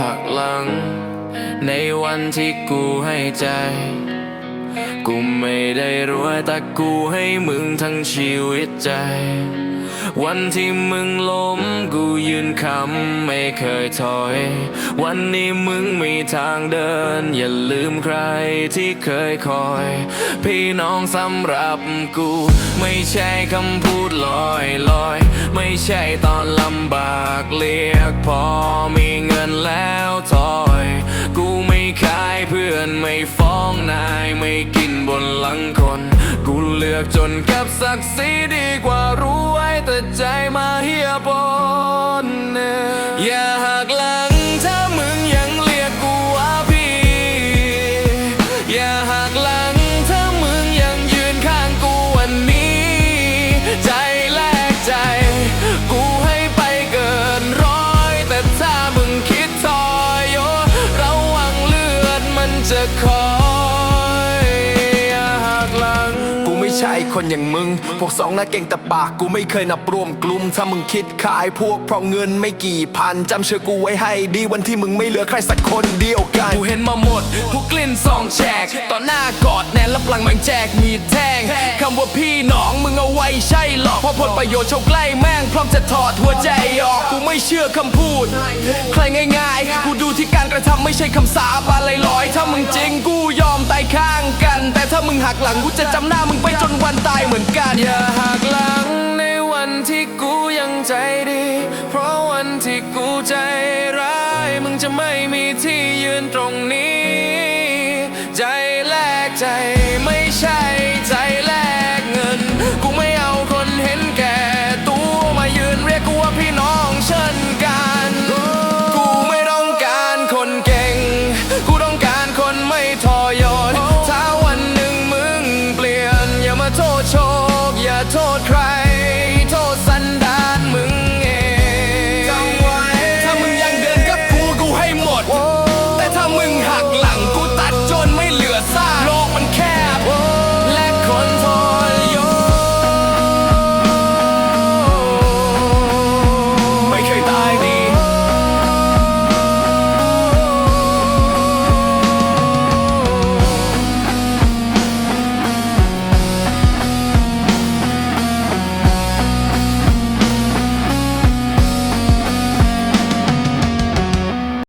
หากหลัง ในวันที่กูให้ใจ กูไม่ได้รวยแต่กูให้มึงทั้งชีวิตใจ วันที่มึงล้มกูยืนคำไม่เคยถอย วันนี้มึงมีทางเดิน อย่าลืมใครที่เคยคอย พี่น้องสำหรับกู ไม่ใช่คำพูดลอยลอย ไม่ใช่ตอนลำบากเรียกพอมีเงินแล้ว ถอย กูไม่ขายเพื่อนไม่ฟ้องนายไม่กินบนหลังคน กูเลือกจนกับศักดิ์ศรีดีกว่ารู้ไว้แต่ใจมาเฮียบน ดมั ใช่คนอย่างมึง พวกสองหน้าเก่งแต่ปากกูไม่เคยนับรวมกลุ่ม ถ้ามึงคิดขายพวกเพราะเงินไม่กี่พันจำเชื่อกูไว้ให้ดีวันที่มึงไม่เหลือใครสักคนเดียวกัน กูเห็นมาหมดทุกกลิ่นซองแฉกตอนหน้ากอดแน่นรับหลังแม่งแจกมีดแทงคำว่าพี่น้องมึงเอาไว้ใช่หรอกเพราะผลประโยชน์ชาวใกล้แม่งพร้อมจะถอดหัวใจออกกูไม่เชื่อคำพูด ใครง่าย ๆ กูดูที่การกระทำไม่ใช่คำสาบอะไรลอยๆถ้ามึงจริงกูยอมตายข้างกันแต่ ถ้ามึงหักหลังกูจะจำหน้ามึงไปจนวันตายเหมือนกัน อย่าหักหลังในวันที่กูยังใจดี เพราะวันที่กูใจร้าย มึงจะไม่มีที่ยืนตรงนี้ โชค อย่าโทษใคร